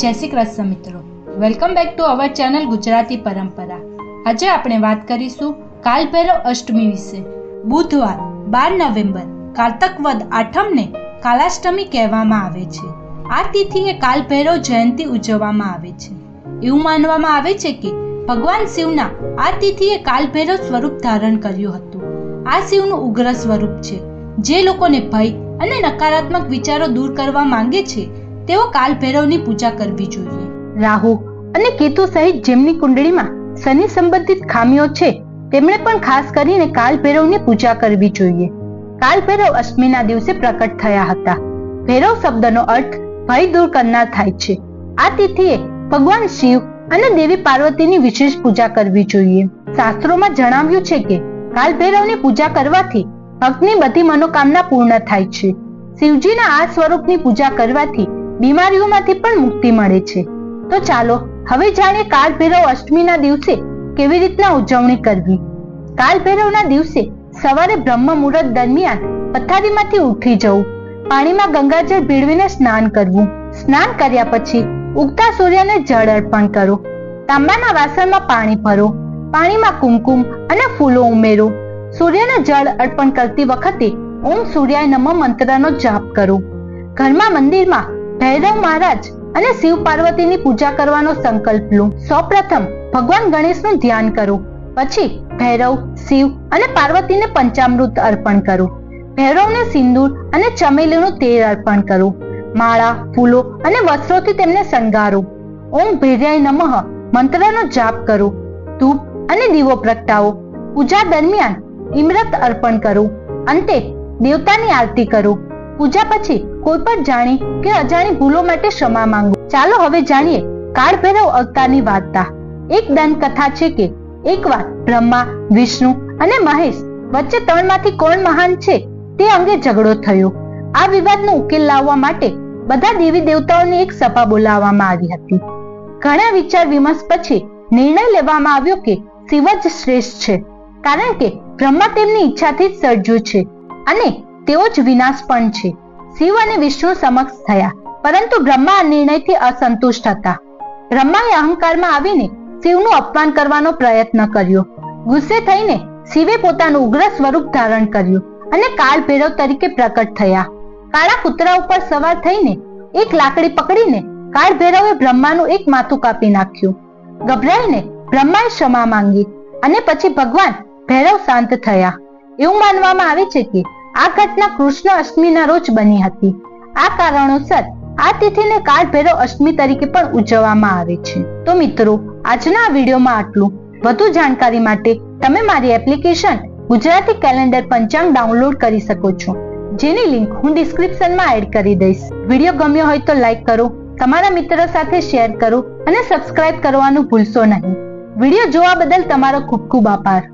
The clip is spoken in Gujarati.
જય શ્રી કૃષ્ણ મિત્રો. Welcome back to our channel Gujarati Parampara. આજે આપણે વાત કરીશું કાલભૈરવ અષ્ટમી વિશે. બુધવાર, બાર નવેમ્બર, કારતક વદ આઠમને કાલાષ્ટમી કહેવામાં આવે છે. આ તિથિએ કાલભૈરવ જયંતિ ઉજવવામાં આવે છે. એવું માનવામાં આવે છે કે ભગવાન શિવના આ તિથિએ કાલભૈરવ સ્વરૂપ ધારણ કર્યું હતું. આ શિવનું ઉગ્ર સ્વરૂપ છે. જે લોકોને ભય અને નકારાત્મક વિચારો દૂર કરવા માંગે છે તેઓ કાલભૈરવની પૂજા કરવી જોઈએ. રાહુ અને કેતુ સહિત જેમની કુંડળીમાં શનિ સંબંધિત ખામીઓ છે, તેમણે પણ ખાસ કરીને કાલભૈરવની પૂજા કરવી જોઈએ. કાલભૈરવ અષ્ટમીના દિવસે પ્રકટ થયા હતા. ભૈરવ શબ્દનો અર્થ ભય દૂર કરનાર થાય છે. આ તિથિએ ભગવાન શિવ અને દેવી પાર્વતીની વિશેષ પૂજા કરવી જોઈએ. શાસ્ત્રોમાં જણાવ્યું છે કે કાલભૈરવની પૂજા કરવાથી ભક્તની બધી મનોકામના પૂર્ણ થાય છે. શિવજીના આ સ્વરૂપની પૂજા કરવાથી બીમારીઓમાંથી પણ મુક્તિ મળે છે. તો ચાલો, હવે જાણીએ કાલભૈરવ અષ્ટમીના દિવસે કેવી રીતના ઉજવણી કરવી. કાલભૈરવના દિવસે સવારે બ્રહ્મ મુહૂર્ત દરમિયાન પથારીમાંથી ઉઠી જવું. પાણીમાં ગંગાજળ ભેળવીને સ્નાન કરવું. સ્નાન કર્યા પછી ઉગતા સૂર્યને જળ અર્પણ કરો. તાંબાના વાસણમાં પાણી ભરો. પાણીમાં કુમકુમ અને ફૂલો ઉમેરો. સૂર્યને જળ અર્પણ કરતી વખતે ઓમ સૂર્યાય નમઃ મંત્રનો જાપ કરો. ઘરમાં મંદિરમાં ભૈરવ મહારાજ અને શિવ પાર્વતીની પૂજા કરવાનો સંકલ્પ લો. સૌપ્રથમ ભગવાન ગણેશનું ધ્યાન કરો. પછી ભૈરવ, શિવ અને પાર્વતીને પંચામૃત અર્પણ કરો. ભૈરવને સિંદૂર અને ચમેલીનું તેલ અર્પણ કરો. માળા, ફૂલો અને વસ્ત્રોથી તેમને શણગારો. ઓમ ભૈર્યાય નમઃ. મંત્રનો જાપ કરો. ધૂપ અને દીવો પ્રગટાવો. પૂજા દરમિયાન ઇમરત અર્પણ કરો. અંતે દેવતાની આરતી કરો. પૂજા પછી કોઈ પણ જાણી કે અજાણી ભૂલો માટે ક્ષમા માંગો. ચાલો હવે જાણીએ કાળભૈરવ અવતારની વાર્તા. એક દંત કથા છે કે એકવાર બ્રહ્મા, વિષ્ણુ અને મહેશ વચ્ચે ત્રણમાંથી કોણ મહાન છે તે અંગે ઝઘડો થયો. આ વિવાદનો ઉકેલ લાવવા માટે બધા દેવી દેવતાઓની એક સભા બોલાવવામાં આવી હતી. ઘણા વિચાર વિમર્શ પછી નિર્ણય લેવામાં આવ્યો કે શિવ જ શ્રેષ્ઠ છે. કારણ કે બ્રહ્મા તેમની ઈચ્છાથી જ સર્જ્યું છે અને તેઓ જ વિનાશ પણ છે. શિવ અને વિષ્ણુ સમક્ષ થયા, પરંતુ બ્રહ્મા નિર્ણયથી અસંતુષ્ટ હતા. બ્રહ્માએ અહંકારમાં આવીને શિવનું અપમાન કરવાનો પ્રયત્ન કર્યો. ગુસ્સે થઈને શિવે પોતાનું ઉગ્ર સ્વરૂપ ધારણ કર્યું અને કાળ ભૈરવ તરીકે પ્રકટ થયા. કાળા કૂતરા ઉપર સવાર થઈને એક લાકડી પકડીને કાળ ભૈરવે બ્રહ્માનું એક માથું કાપી નાખ્યું. ગભરાઈને બ્રહ્માએ ક્ષમા માંગી અને પછી ભગવાન ભૈરવ શાંત થયા. એવું માનવામાં આવે છે કે આ ઘટના કૃષ્ણ અષ્ટમીના રોજ બની હતી. આ કારણોસર આ તિથિને કાળ ભૈરવ અષ્ટમી તરીકે પણ ઉજવવામાં આવે છે. તો મિત્રો, આજના વિડીયોમાં આટલું. વધુ જાણકારી માટે તમે મારી application Gujarati calendar Panchang download કરી શકો છો. જેની લિંક હું ડિસ્ક્રિપ્શનમાં એડ કરી દઈશ. વીડિયો ગમ્યો હોય તો લાઈક કરો, તમારા મિત્રો સાથે શેર કરો અને સબસ્ક્રાઇબ કરવાનું ભૂલશો નહીં. વીડિયો જોવા બદલ તમારો ખૂબ ખૂબ આભાર.